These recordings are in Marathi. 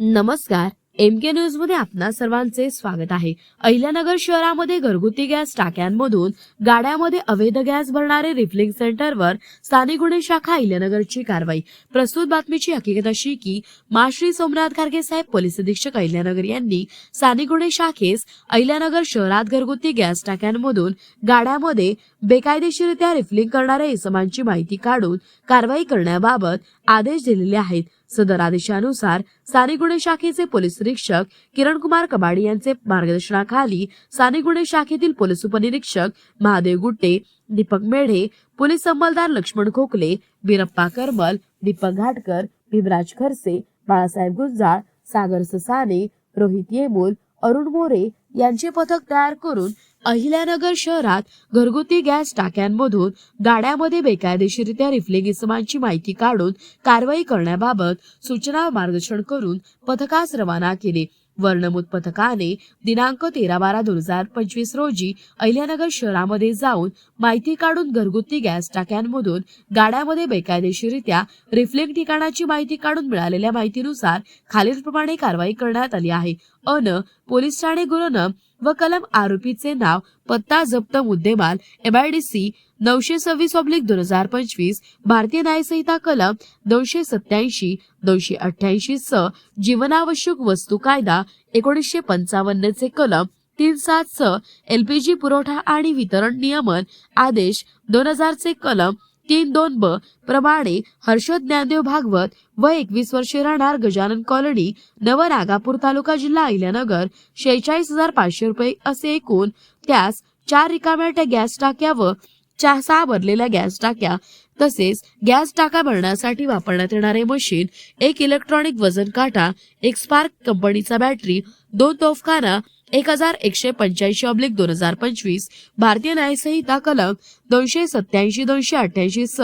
नमस्कार एम के न्यूजमध्ये आपणा सर्वांचे स्वागत आहे. अहिल्यानगर शहरामध्ये घरगुती गॅस टाक्यांमधून गाड्यामध्ये अवैध गॅस भरणारे रिफिलिंग सेंटरवर स्थानिक गुन्हे शाखा अहिल्यानगरची कारवाई. प्रस्तुत बातमीची हकीकत अशी की माश्री सोमनाथ खारगे साहेब पोलीस अधीक्षक अहिल्यानगर यांनी स्थानिक गुन्हे शाखेस अहिल्यानगर शहरात घरगुती गॅस टाक्यांमधून गाड्यामध्ये बेकायदेशीरित्या रिफिलिंग करणाऱ्या इसमांची माहिती काढून कारवाई करण्याबाबत आदेश दिलेले आहेत. सदर आदेशानुसार साने गुन्हे शाखेचे पोलीस निरीक्षक किरण कुमार कबाडी यांचे मार्गदर्शनाखाली साने गुन्हे शाखेतील पोलीस उपनिरीक्षक महादेव गुट्टे दीपक मेढे पोलीस अंमलदार लक्ष्मण खोकले बिरप्पा करमल दीपक घाटकर भीमराज खरसे बाळासाहेब गुंजाळ सागर ससाने रोहित येमूल अरुण मोरे यांचे पथक तयार करून अहिल्यानगर शहरात घरगुती गॅस टाक्यांमधून गाड्यामध्ये बेकायदेशीरित्या रिफलिंग इसमांची माहिती काढून कारवाई करण्याबाबत सूचना मार्गदर्शन करून पथकास रवाना केले. वर्णमूत पथकाने दिनांक तेरा बारा दोन हजार पंचवीस रोजी अहिल्यानगर शहरामध्ये जाऊन माहिती काढून घरगुती गॅस टाक्यांमधून गाड्यामध्ये बेकायदेशीरित्या रिफ्लेक्ट ठिकाणाची माहिती काढून मिळालेल्या माहितीनुसार खालीलप्रमाणे कारवाई करण्यात आली आहे. अन पोलीस ठाणे गुरुन व कलम आरोपीचे नाव पत्ता जप्त मुद्देमाल एमआयडीसी नऊशे सव्वीस ऑब्लिक दोन हजार पंचवीस भारतीय न्यायसंहिता कलम दोनशे सत्याऐंशी दोनशे अठ्ठ्याऐंशी स जीवनावश्यक वस्तू कायदा एकोणीसशे पंचावन्न चे कलम तीन सात स एलपीजी पुरवठा आणि वितरण नियमन आदेश दोन हजारचे कलम तीन दोन ब प्रमाणे हर्षद ज्ञानदेव भागवत व एकवीस वर्षे राहणार गजानन कॉलनी नवरागापूर तालुका जिल्हा अहिल्यानगर शेहेचाळीस हजार पाचशे रुपये असे एकूण. त्यास चार रिकाम्या त्या गॅस टाक्या व चार सहा भरलेल्या गॅस टाक्या तसेच गॅस टाका भरण्यासाठी वापरण्यात येणारे मशीन एक इलेक्ट्रॉनिक वजन काटा एक स्पार्क कंपनीचा बॅटरी दोन तोफखाना एक हजार एकशे पंच्याऐंशी ऑब्लिक दोन हजार पंचवीस भारतीय न्यायसंहिता कलम दोनशे सत्याऐंशी दोनशे अठ्ठ्याऐंशी स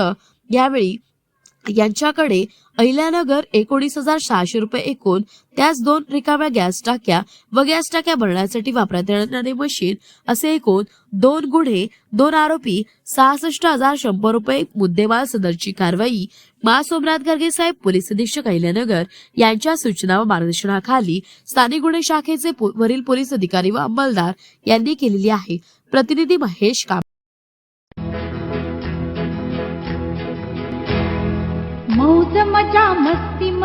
यावेळी यांच्याकडे अहिल्यानगर एकोणीस हजार सहाशे रुपये एकूण त्याच दोन रिकाम्या गॅस टाक्या व गॅस टाक्या भरण्यासाठी वापरण्यात येणारे मशीन असे एकूण दोन गुन्हे दोन आरोपी सहासष्ट हजार शंभर रुपये मुद्देमाल सदरची कारवाई मा सोमनाथ गर्गे साहेब पोलीस अधीक्षक अहिल्यानगर यांच्या सूचना व मार्गदर्शनाखाली स्थानिक गुन्हे शाखेचे वरील पोलीस अधिकारी व अंमलदार यांनी केलेली आहे. प्रतिनिधी महेश काम